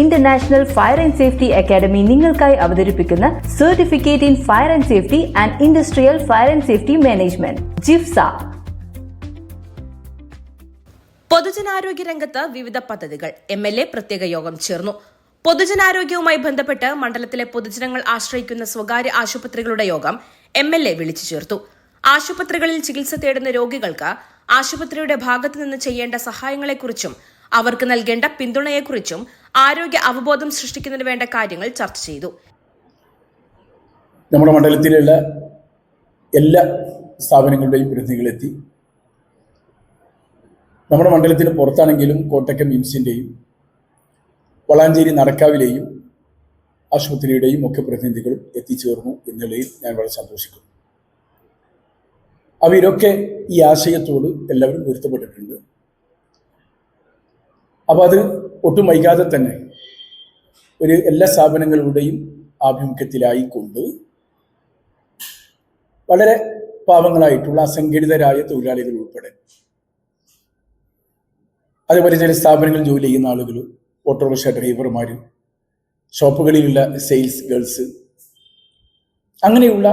International fire and safety academy നിങ്ങൾക്കായി അവതരിപ്പിക്കുന്ന certificate in fire and safety and industrial fire and safety management ജിഫ്സ. പൊതുജനാരോഗ്യ രംഗത്ത് വിവിധ പദ്ധതികൾ. എം എൽ എ പ്രത്യേക യോഗം ചേർന്നു. പൊതുജനാരോഗ്യവുമായി ബന്ധപ്പെട്ട് മണ്ഡലത്തിലെ പൊതുജനങ്ങൾ ആശ്രയിക്കുന്ന സ്വകാര്യ ആശുപത്രികളുടെ യോഗം എം എൽ എ വിളിച്ചു ചേർത്തു. ആശുപത്രികളിൽ ചികിത്സ തേടുന്ന രോഗികൾക്ക് ആശുപത്രിയുടെ ഭാഗത്തുനിന്ന് ചെയ്യേണ്ട സഹായങ്ങളെക്കുറിച്ചും അവർക്ക് നൽകേണ്ട പിന്തുണയെക്കുറിച്ചും ആരോഗ്യ അവബോധം സൃഷ്ടിക്കുന്നതിന് വേണ്ട കാര്യങ്ങൾ ചർച്ച ചെയ്തു. നമ്മുടെ മണ്ഡലത്തിലുള്ള എല്ലാ സ്ഥാപനങ്ങളുടെയും പ്രതിനിധികളെത്തി. നമ്മുടെ മണ്ഡലത്തിന് പുറത്താണെങ്കിലും കോട്ടക്കം മിംസിന്റെയും വളാഞ്ചേരി നടക്കാവിലെയും ആശുപത്രിയുടെയും ഒക്കെ പ്രതിനിധികൾ എത്തിച്ചേർന്നു എന്നുള്ളതിൽ ഞാൻ വളരെ സന്തോഷിക്കുന്നു. അവരൊക്കെ ഈ ആശയത്തോട് എല്ലാവരും പൊരുത്തപ്പെട്ടിട്ടുണ്ട്. അപ്പോൾ അത് ഒട്ടും വൈകാതെ തന്നെ ഒരു എല്ലാ സ്ഥാപനങ്ങളുടെയും ആഭിമുഖ്യത്തിലായിക്കൊണ്ട് വളരെ പാവങ്ങളായിട്ടുള്ള അസംഘടിതരായ തൊഴിലാളികൾ ഉൾപ്പെടെ അതേപോലെ ചില സ്ഥാപനങ്ങളിൽ ജോലി ചെയ്യുന്ന ആളുകൾ ഓട്ടോറിക്ഷ ഡ്രൈവർമാർ ഷോപ്പുകളിലുള്ള സെയിൽസ് ഗേൾസ് അങ്ങനെയുള്ള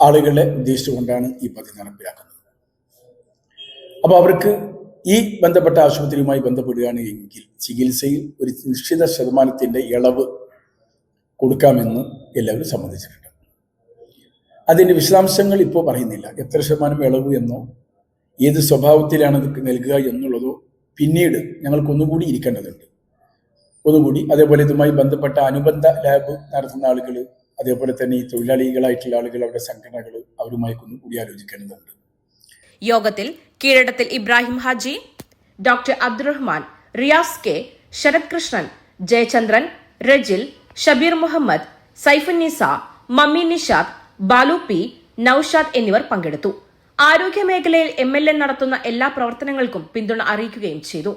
ആളുകളെ ഉദ്ദേശിച്ചുകൊണ്ടാണ് ഈ പദ്ധതി നടപ്പിലാക്കുന്നത്. അപ്പോൾ അവർക്ക് ഈ ബന്ധപ്പെട്ട ആശുപത്രിയുമായി ബന്ധപ്പെടുകയാണ് എങ്കിൽ ചികിത്സയിൽ ഒരു നിശ്ചിത ശതമാനത്തിന്റെ ഇളവ് കൊടുക്കാമെന്ന് എല്ലാവരും സമ്മതിച്ചിട്ടുണ്ട്. അതിന്റെ വിശദാംശങ്ങൾ ഇപ്പോൾ പറയുന്നില്ല. എത്ര ശതമാനം ഇളവ് എന്നോ ഏത് സ്വഭാവത്തിലാണ് നൽകുക എന്നുള്ളതോ പിന്നീട് ഞങ്ങൾക്ക് ഒന്നുകൂടി ഇരിക്കേണ്ടതുണ്ട്. ഒന്നുകൂടി അതേപോലെ ഇതുമായി ബന്ധപ്പെട്ട അനുബന്ധ ലാബ് നടത്തുന്ന ആളുകൾ അതേപോലെ തന്നെ ഈ തൊഴിലാളികളായിട്ടുള്ള ആളുകൾ അവരുടെ സംഘടനകൾ അവരുമായി ഒന്നുകൂടി ആലോചിക്കേണ്ടതുണ്ട്. യോഗത്തിൽ Keezhadathil Ibrahim Haji doctor Abdurahman Riyas K Sarath Krishnan Jayachandran Rajil Shabeer Muhammad Saifunnisa Mammi Nishad Balu P Noushad എന്നിവർ പങ്കെടുത്തു. ആരോഗ്യ മേഖലയിൽ എം എൽ എ നടത്തുന്ന എല്ലാ പ്രവർത്തനങ്ങൾക്കും പിന്തുണ അറിയിക്കുകയും ചെയ്തു.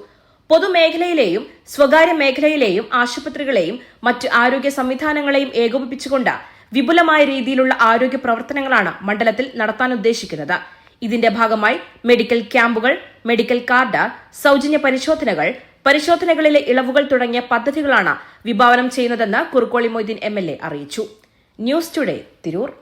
പൊതുമേഖലയിലെയും സ്വകാര്യ മേഖലയിലെയും ആശുപത്രികളെയും മറ്റ് ആരോഗ്യ സംവിധാനങ്ങളെയും ഏകോപിപ്പിച്ചുകൊണ്ട് വിപുലമായ രീതിയിലുള്ള ആരോഗ്യ പ്രവർത്തനങ്ങളാണ് മണ്ഡലത്തിൽ നടത്താൻ ഉദ്ദേശിക്കുന്നത്. ഇതിന്റെ ഭാഗമായി മെഡിക്കൽ ക്യാമ്പുകൾ മെഡിക്കൽ കാർഡ് സൌജന്യ പരിശോധനകൾ പരിശോധനകളിലെ ഇളവുകൾ തുടങ്ങിയ പദ്ധതികളാണ് വിഭാവനം ചെയ്യുന്നതെന്ന് കുറുക്കോളി മൊയ്തീൻ എം അറിയിച്ചു. News today Tirur.